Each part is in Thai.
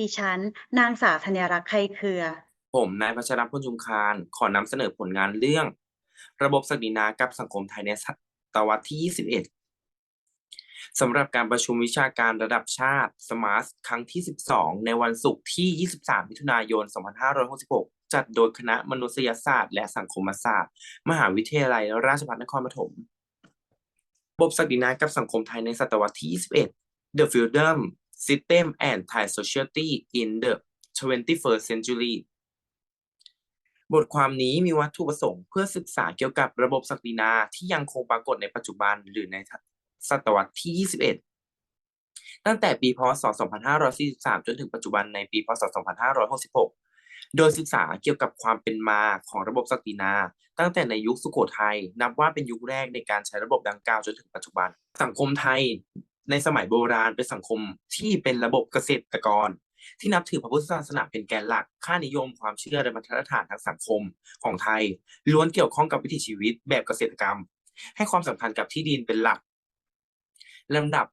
ดิฉัน นางสาวธัญรักษ์ไคเครือ ผมนายพัชรพลชุมคานขอนำเสนอผลงานเรื่อง ระบบศักดินากับสังคมไทยในศตวรรษที่ 21 สำหรับการประชุมวิชาการระดับชาติ SMART ครั้งที่ 12 ในวันศุกร์ที่ 23 มิถุนายน 2566 จัดโดยคณะมนุษยศาสตร์ และสังคมศาสตร์ มหาวิทยาลัยราชภัฏนครปฐมระบบศักดินากับสังคมไทยในศตวรรษที่ 21 The Freedom System and Thai Society in the 21st Century บทความนี้มีวัตถุประสงค์เพื่อศึกษาเกี่ยวกับระบบศักดินาที่ยังคงปรากฏในปัจจุบันหรือในศตวรรษที่ 21 ตั้งแต่ปีพศ 2543 จนถึงปัจจุบันในปีพศ 2566 โดยศึกษาเกี่ยวกับความเป็นมาของระบบศักดินา ตั้งแต่ในยุคสุโขทัยนับว่าเป็นยุคแรกในการใช้ระบบดังกล่าวจนถึงปัจจุบัน สังคมไทย ในสมัยโบราณเป็นสังคมที่เป็นระบบเกษตรกร ที่นับถือพระพุทธศาสนาเป็นแกนหลัก ค่านิยมความเชื่อและมาตรฐานทางสังคมของไทย ล้วนเกี่ยวข้องกับวิถีชีวิตแบบเกษตรกรรม ให้ความสำคัญกับที่ดินเป็นหลักลำดับ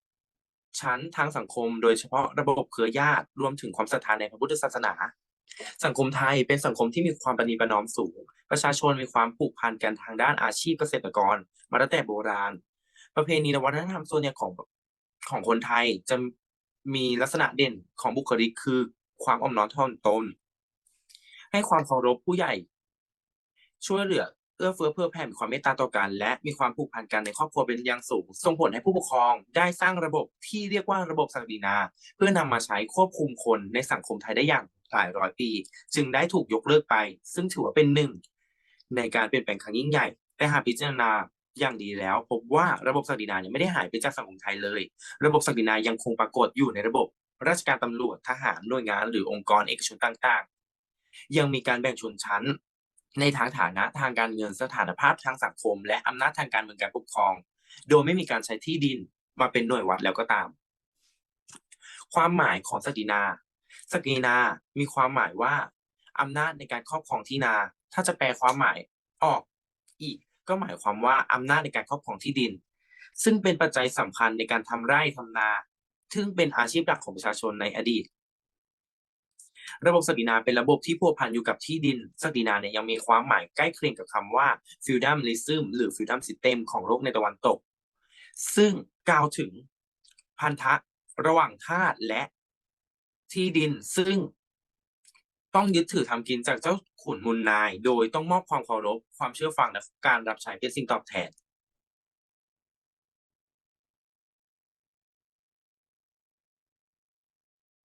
ชั้นทางสังคม โดยเฉพาะระบบเครือญาติรวมถึงความศรัทธาในพระพุทธศาสนา สังคมไทยเป็นสังคมที่มีความประนีประนอมสูง ประชาชนมีความผูกพันกันทางด้านอาชีพเกษตรกร มาตั้งแต่โบราณ ประเพณีและวัฒนธรรมส่วนใหญ่ของ ของคนไทยจะมีลักษณะเด่นของบุคลิกคือความอ่อนน้อมถ่อมตน ให้ความเคารพผู้ใหญ่ ช่วยเหลือเอื้อเฟื้อเพื่อแผ่มีความเมตตาต่อกัน และมีความผูกพันกันในครอบครัวเป็นอย่างสูง ส่งผลให้ผู้ปกครองได้สร้างระบบที่เรียกว่าระบบศักดินา เพื่อนำมาใช้ควบคุมคนในสังคมไทยได้อย่างหลายร้อยปี จึงได้ถูกยกเลิกไป ซึ่งถือว่าเป็นหนึ่ง ในการเปลี่ยนแปลงครั้งยิ่งใหญ่แต่หากพิจารณา อย่างดีแล้ว พบว่าระบบศักดินาเนี่ยไม่ได้หายไปจากสังคมไทยเลย ระบบศักดินายังคงปรากฏอยู่ในระบบราชการตำรวจทหารหน่วยงานหรือองค์กรเอกชนต่างๆ ยังมีการแบ่งชนชั้นในทางฐานะทางการเงินสถานภาพทางสังคม และอำนาจทางการเมืองการปกครอง โดยไม่มีการใช้ที่ดินมาเป็นหน่วยวัดแล้วก็ตาม ความหมายของศักดินาศักดินา มีความหมายว่าอำนาจในการครอบครองที่นา ถ้าจะแปลความหมายออกอีก ก็หมายความว่าอำนาจในการครอบครองที่ดิน ซึ่งเป็นปัจจัยสำคัญในการทำไร่ทำนา ซึ่งเป็นอาชีพหลักของประชาชนในอดีต ระบบศักดินาเป็นระบบที่พัวพันอยู่กับที่ดินศักดินาเนี่ยยังมีความหมายใกล้เคียงกับคำว่า feudalism หรือ feudal system ของโลกในตะวันตก ซึ่งกล่าวถึงพันธะระหว่างทาสและที่ดินซึ่ง ต้องยึดถือทำกินจากเจ้าขุนมูลนาย โดยต้องมอบความเคารพความเชื่อฟังและการรับใช้เป็นสิ่งตอบแทน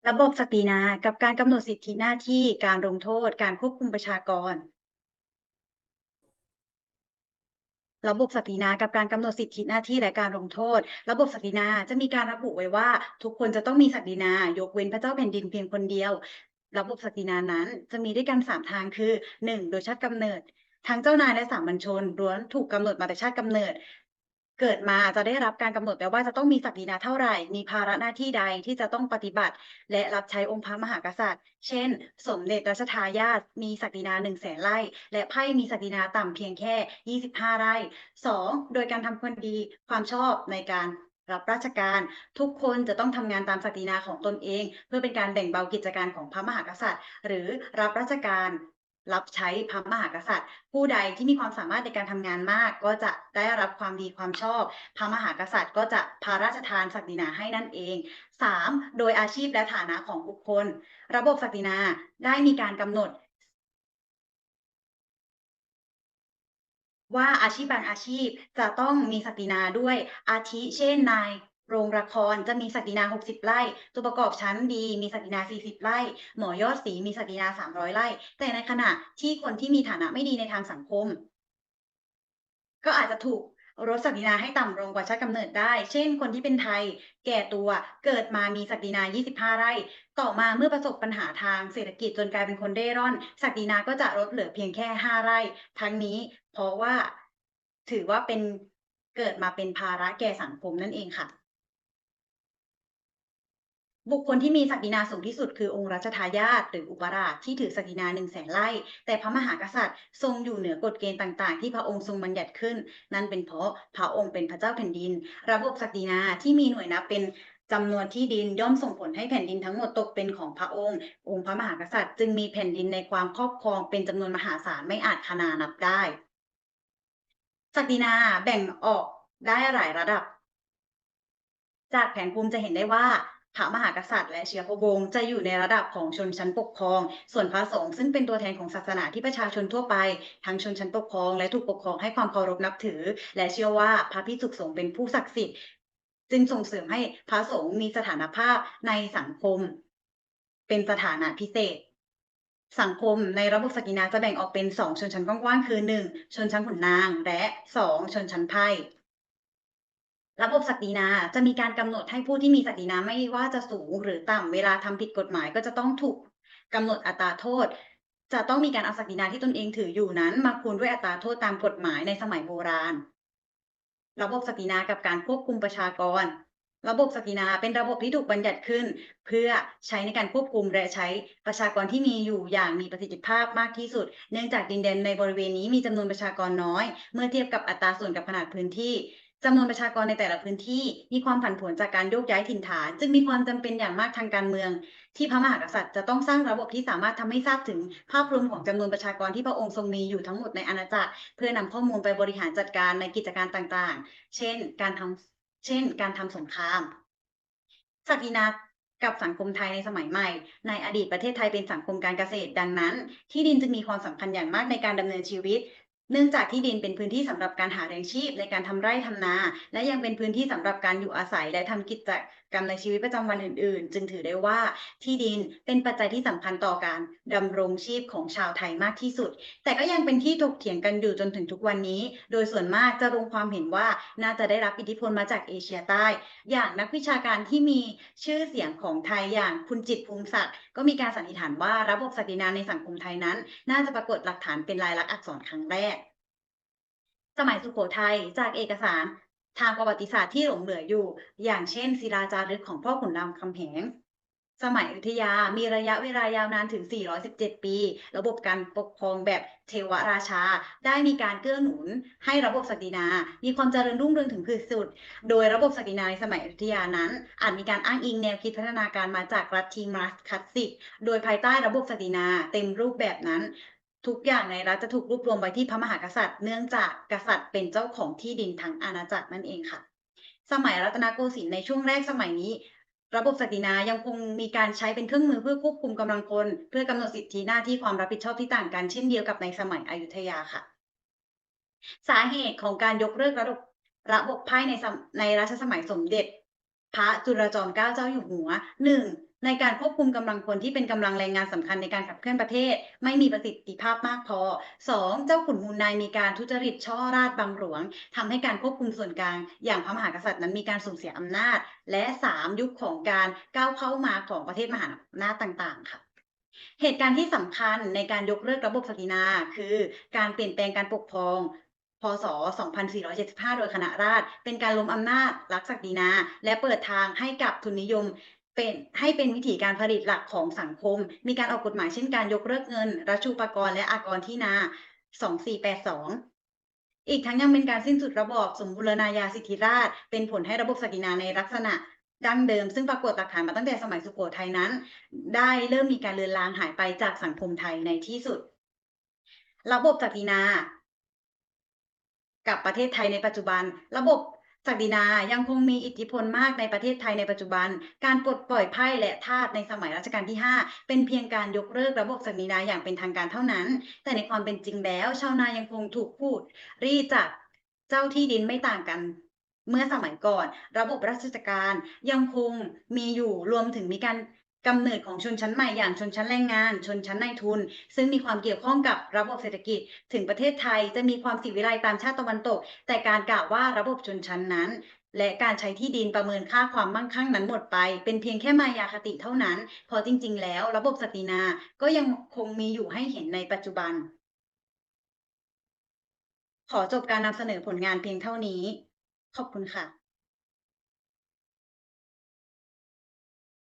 ระบบศักดินากับการกำหนดสิทธิหน้าที่การลงโทษ การควบคุมประชากร ระบบศักดินากับการกำหนดสิทธิหน้าที่และการลงโทษ ระบบศักดินาจะมีการระบุไว้ว่า ทุกคนจะต้องมีศักดินายกเว้นพระเจ้าแผ่นดินเพียงคนเดียว ระบบศักดินานั้น จะมีด้วยกันสามทางคือหนึ่งโดยชาติกำเนิด ทั้งเจ้านายและสามัญชนล้วนถูกกำหนดมาแต่ชาติกำเนิด เกิดมาจะได้รับการกำหนดแต่ว่าจะต้องมีศักดินาเท่าไหร่ มีภาระหน้าที่ใดที่จะต้องปฏิบัติ และรับใช้องค์พระมหากษัตริย์ เช่น สมเด็จรัชทายาทมีศักดินาหนึ่งแสนไร่ และไพ่มีศักดินาต่ำเพียงแค่ 25 ไร่ 2. โดยการทำความดีความชอบในการ รับราชการทุกคนจะต้องทำงานตามศักดินาของตนเอง เพื่อเป็นการแบ่งเบากิจการของพระมหากษัตริย์ หรือรับราชการรับใช้พระมหากษัตริย์ ผู้ใดที่มีความสามารถในการทำงานมาก ก็จะได้รับความดีความชอบ พระมหากษัตริย์ ก็จะพาราชทานศักดินาให้นั่นเอง 3. โดยอาชีพและฐานะของบุคคล ระบบศักดินาได้มีการกำหนด ว่าอาชีพบางอาชีพจะต้องมีศักดินาด้วย อาทิเช่นนายโรงละครจะมีศักดินา 60 ไร่ ตัวประกอบชั้นดี มีศักดินา 40 ไร่ หมอยอดสีมีศักดินา 300 ไร่ แต่ในขณะที่คนที่มีฐานะไม่ดีในทางสังคม ก็อาจจะถูก ลดศักดินาให้ต่ำลงกว่าชาติกำเนิดได้ เช่น คนที่เป็นไทย แก่ตัวเกิดมามีศักดินา 25 ไร่ ต่อมาเมื่อประสบปัญหาทางเศรษฐกิจจนกลายเป็นคนเร่ร่อน ศักดินาก็จะลดเหลือเพียงแค่ 5 ไร่ ทั้งนี้เพราะว่าถือว่าเป็นเกิดมาเป็นภาระแก่สังคมนั่นเองค่ะ บุคคลที่มีศักดินาสูงที่สุดคือองค์รัชทายาทหรืออุปราชที่ถือศักดินาหนึ่งแสนไร่แต่พระมหากษัตริย์ทรงอยู่เหนือกฎเกณฑ์ต่างๆ ที่พระองค์ทรงบัญญัติขึ้น นั่นเป็นเพราะพระองค์เป็นพระเจ้าแผ่นดิน ระบบศักดินาที่มีหน่วยนับเป็นจำนวนที่ดินย่อมส่งผลให้แผ่นดินทั้งหมดตกเป็นของพระองค์ องค์พระมหากษัตริย์ จึงมีแผ่นดินในความครอบครองเป็นจำนวนมหาศาลไม่อาจคนานับได้ศักดินาแบ่งออกได้หลายระดับ จากแผนภูมิจะเห็นได้ว่า พระมหากษัตริย์และเชื้อพระวงศ์จะอยู่ในระดับของชนชั้นปกครอง ส่วนพระสงฆ์ซึ่งเป็นตัวแทนของศาสนาที่ประชาชนทั่วไป ทั้งชนชั้นปกครองและถูกปกครองให้ความเคารพนับถือ และเชื่อว่าพระภิกษุสงฆ์เป็นผู้ศักดิ์สิทธิ์ จึงส่งเสริมให้พระสงฆ์มีสถานภาพในสังคม เป็นสถานะพิเศษสังคมในระบบสกินาจะแบ่งออกเป็นสองชนชั้นกว้างๆคือหนึ่งชนชั้นขุนนาง และสองชนชั้นไพ ระบบศักดินาจะมีการกำหนดให้ผู้ที่มีศักดินาไม่ว่าจะสูงหรือต่ำเวลาทำผิดกฎหมายก็จะต้องถูกกำหนดอัตราโทษ จะต้องมีการเอาศักดินาที่ตนเองถืออยู่นั้น มาคูณด้วยอัตราโทษตามกฎหมายในสมัยโบราณ ระบบศักดินากับการควบคุมประชากร ระบบศักดินาเป็นระบบที่ถูกบัญญัติขึ้น เพื่อใช้ในการควบคุมและใช้ประชากรที่มีอยู่อย่างมีประสิทธิภาพมากที่สุด เนื่องจากดินแดนในบริเวณนี้มีจำนวนประชากรน้อย เมื่อเทียบกับอัตราส่วนกับขนาดพื้นที่ จำนวนประชากรในแต่ละพื้นที่มีความผันผวนจากการโยกย้ายถิ่นฐาน จึงมีความจำเป็นอย่างมากทางการเมือง ที่พระมหากษัตริย์จะต้องสร้างระบบที่สามารถทำให้ทราบถึงภาพรวมของจำนวนประชากรที่พระองค์ทรงมีอยู่ทั้งหมดในอาณาจักร เพื่อนำข้อมูลไปบริหารจัดการในกิจการต่างๆ เช่น การทำเช่น การทำสงครามศักดินากับสังคมไทยในสมัยใหม่ ในอดีตประเทศไทยเป็นสังคมการเกษตร ดังนั้น ที่ดินจึงมีความสำคัญอย่างมากในการดำเนินชีวิต เนื่องจากที่ดินเป็นพื้นที่สำหรับการหาแรงชีพในการทำไร่ทำนา และยังเป็นพื้นที่สำหรับการอยู่อาศัยและทำกิจกรรมในชีวิตประจำวันอื่น ๆ จึงถือได้ว่าที่ดินเป็นปัจจัยที่สำคัญต่อการดำรงชีพของชาวไทยมากที่สุด แต่ก็ยังเป็นที่ถกเถียงกันอยู่จนถึงทุกวันนี้ โดยส่วนมากจะลงความเห็นว่าน่าจะได้รับอิทธิพลมาจากเอเชียใต้ อย่างนักวิชาการที่มีชื่อเสียงของไทยอย่างคุณจิตภูมิศักดิ์ก็มีการสันนิษฐานว่าระบบศักดินาในสังคมไทยนั้น น่าจะปรากฏหลักฐานเป็นลายลักษณ์อักษรครั้งแรก สมัยสุโขทัยจากเอกสารทางประวัติศาสตร์ที่หลงเหลืออยู่ อย่างเช่น ศิลาจารึกของพ่อขุนรามคำแหง สมัยอยุธยามีระยะเวลายาวนานถึง 417 ปี ระบบการปกครองแบบเทวราชา ได้มีการเกื้อหนุนให้ระบบศักดินา มีความเจริญรุ่งเรืองถึงขีดสุด โดยระบบศักดินาในสมัยอยุธยานั้น อาจมีการอ้างอิงแนวคิดพัฒนาการมาจากรัฐทีมัสคัสสิก โดยภายใต้ระบบศักดินาเต็มรูปแบบนั้น ทุกอย่างในรัฐจะถูกรวบรวมไว้ที่พระมหากษัตริย์ เนื่องจากกษัตริย์เป็นเจ้าของที่ดินทั้งอาณาจักรนั่นเองค่ะ สมัยรัตนโกสินทร์ในช่วงแรกสมัยนี้ ระบบศักดินายังคงมีการใช้เป็นเครื่องมือเพื่อควบคุมกำลังพลเพื่อกำหนดสิทธิหน้าที่ความรับผิดชอบที่ต่างกันเช่นเดียวกับในสมัยอยุธยาค่ะ สาเหตุของการยกเลิกระบบระบบไพ่ในในรัชสมัยสมเด็จ พระจุลจอมเกล้าเจ้าอยู่หัวหนึ่งในการควบคุมกำลังพลที่เป็นกำลังแรงงานสำคัญในการขับเคลื่อนประเทศ ไม่มีประสิทธิภาพมากพอ 2. เจ้าขุนมูลนายมีการทุจริตช่อราชบังหลวงทำให้การควบคุมส่วนกลาง อย่างพระมหากษัตริย์นั้นมีการสูญเสียอำนาจ และ 3. ยุคของการก้าวเข้ามาของประเทศมหาอำนาจต่างๆ ค่ะเหตุการณ์ที่สำคัญในการยกเลิกระบบศักดินา คือ การเปลี่ยนแปลงการปกครอง ศ 2475 โดยคณะราษฎรเป็นการล้มอำนาจรัฐศักดินา และเปิดทางให้กับทุนนิยมเป็นให้เป็นวิถีการผลิตหลักของสังคม มีการออกกฎหมายเช่นการยกเลิกเงิน รัชชูปกรณ์และอากรที่นา 2482อีกทั้งยังเป็นการสิ้นสุดระบอบสมบูรณาญาสิทธิราช เป็นผลให้ระบบศักดินาในลักษณะดั้งเดิม ซึ่งปรากฏหลักฐานมาตั้งแต่สมัยสุโขทัยนั้น ได้เริ่มมีการเลือนลางหายไปจากสังคมไทยในที่สุด ระบบศักดินา กับประเทศไทยในปัจจุบัน ระบบศักดินายังคงมีอิทธิพลมากในประเทศไทยในปัจจุบัน การปลดปล่อยไพ่และทาสในสมัยรัชกาลที่ 5 เป็นเพียงการยกเลิกระบบศักดินาอย่างเป็นทางการเท่านั้น แต่ในความเป็นจริงแล้ว ชาวนายังคงถูกพูด รีจากเจ้าที่ดินไม่ต่างกันเมื่อสมัยก่อน ระบบราชการยังคงมีอยู่รวมถึงมีการ กำเนิดของชนชั้นใหม่อย่างชนชั้นแรงงาน ชนชั้นนายทุน ซึ่งมีความเกี่ยวข้องกับระบบเศรษฐกิจ ถึงประเทศไทยจะมีความสิวิไลตามชาติตะวันตก แต่การกล่าวว่าระบบชนชั้นนั้น และการใช้ที่ดินประเมินค่าความมั่งคั่งนั้นหมดไป เป็นเพียงแค่มายาคติเท่านั้นพราะจริง ๆ แล้ว ระบบศักดินา ก็ยังคงมีอยู่ให้เห็นในปัจจุบัน ขอจบการนำเสนอผลงานเพียงเท่านี้ ขอบคุณค่ะ